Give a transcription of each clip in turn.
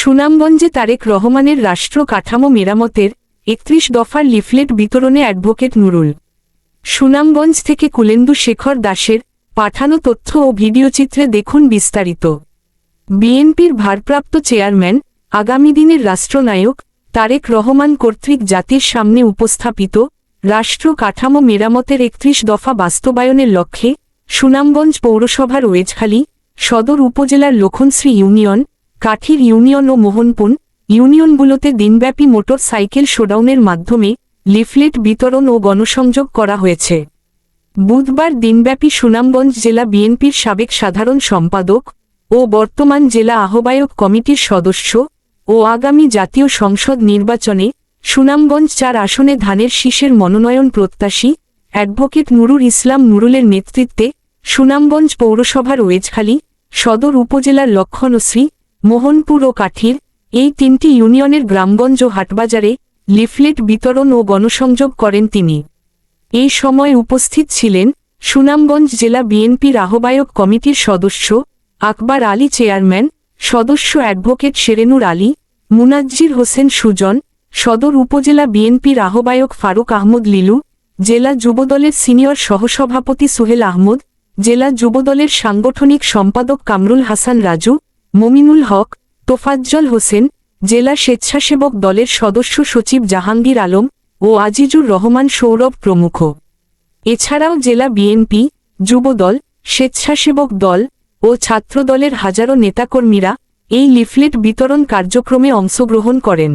সুনামগঞ্জে তারেক রহমানের রাষ্ট্র কাঠামো মেরামতের একত্রিশ দফার লিফলেট বিতরণে অ্যাডভোকেট নুরুল। সুনামগঞ্জ থেকে কুলেন্দু শেখর দাসের পাঠানো তথ্য ও ভিডিওচিত্রে দেখুন বিস্তারিত। বিএনপির ভারপ্রাপ্ত চেয়ারম্যান, আগামী দিনের রাষ্ট্রনায়ক তারেক রহমান কর্তৃক জাতির সামনে উপস্থাপিত রাষ্ট্র কাঠামো মেরামতের একত্রিশ দফা বাস্তবায়নের লক্ষ্যে সুনামগঞ্জ পৌরসভার ওয়েজখালী সদর উপজেলার লক্ষণশ্রী ইউনিয়ন কাঠির ইউনিয়ন ও মোহনপুন ইউনিয়নগুলোতে দিনব্যাপী মোটর সাইকেল শোডাউনের মাধ্যমে লিফলেট বিতরণ ও গণসংযোগ করা হয়েছে। বুধবার দিনব্যাপী সুনামগঞ্জ জেলা বিএনপির সাবেক সাধারণ সম্পাদক ও বর্তমান জেলা আহ্বায়ক কমিটির সদস্য ও আগামী জাতীয় সংসদ নির্বাচনে সুনামগঞ্জ চার আসনে ধানের শীষের মনোনয়ন প্রত্যাশী অ্যাডভোকেট নুরুল ইসলাম নুরুলের নেতৃত্বে সুনামগঞ্জ পৌরসভার ওয়েজখালী সদর উপজেলার লক্ষণশ্রী মোহনপুর ও কাঠির এই তিনটি ইউনিয়নের গ্রামগঞ্জ হাটবাজারে লিফলেট বিতরণ ও গণসংযোগ করেন তিনি। এই সময় উপস্থিত ছিলেন সুনামগঞ্জ জেলা বিএনপির আহ্বায়ক কমিটির সদস্য আকবর আলী চেয়ারম্যান, সদস্য অ্যাডভোকেট শেরেনুর আলী, মুনাজ্জির হোসেন সুজন, সদর উপজেলা বিএনপির আহ্বায়ক ফারুক আহমদ লিলু, জেলা যুবদলের সিনিয়র সহসভাপতি সোহেল আহমদ, জেলা যুবদলের সাংগঠনিক সম্পাদক কামরুল হাসান রাজু মমিনুল হক, তোফাজ্জল হোসেন, জেলা স্বেচ্ছাসেবক দলের সদস্য সচিব জাহাঙ্গীর আলম ও আজিজুর রহমান সৌরভ প্রমুখ। এছাড়াও জেলা বিএনপি, যুবদল, স্বেচ্ছাসেবক দল ও ছাত্রদলের হাজারো নেতাকর্মীরা এই লিফলেট বিতরণ কার্যক্রমে অংশগ্রহণ করেন।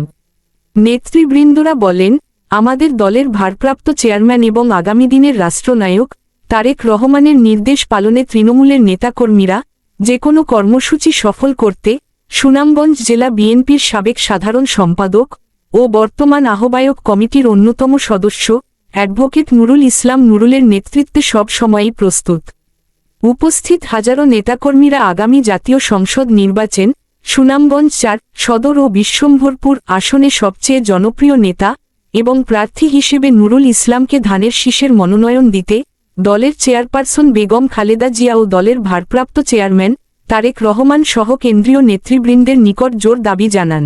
নেতৃবৃন্দরা বলেন, আমাদের দলের ভারপ্রাপ্ত চেয়ারম্যান এবং আগামী দিনের রাষ্ট্রনায়ক তারেক রহমানের নির্দেশ পালনে তৃণমূলের নেতাকর্মীরা যে কোনো কর্মসূচি সফল করতে সুনামগঞ্জ জেলা বিএনপির সাবেক সাধারণ সম্পাদক ও বর্তমান আহ্বায়ক কমিটির অন্যতম সদস্য অ্যাডভোকেট নুরুল ইসলাম নুরুলের নেতৃত্বে সব সময়ই প্রস্তুত। উপস্থিত হাজারো নেতাকর্মীরা আগামী জাতীয় সংসদ নির্বাচন, সুনামগঞ্জ চার সদর ও বিশ্বম্ভরপুর আসনে সবচেয়ে জনপ্রিয় নেতা এবং প্রার্থী হিসেবে নুরুল ইসলামকে ধানের শীষের মনোনয়ন দিতে দলের চেয়ারপারসন বেগম খালেদা জিয়া ও দলের ভারপ্রাপ্ত চেয়ারম্যান তারেক রহমান সহ কেন্দ্রীয় নেতৃবৃন্দের নিকট জোর দাবি জানান।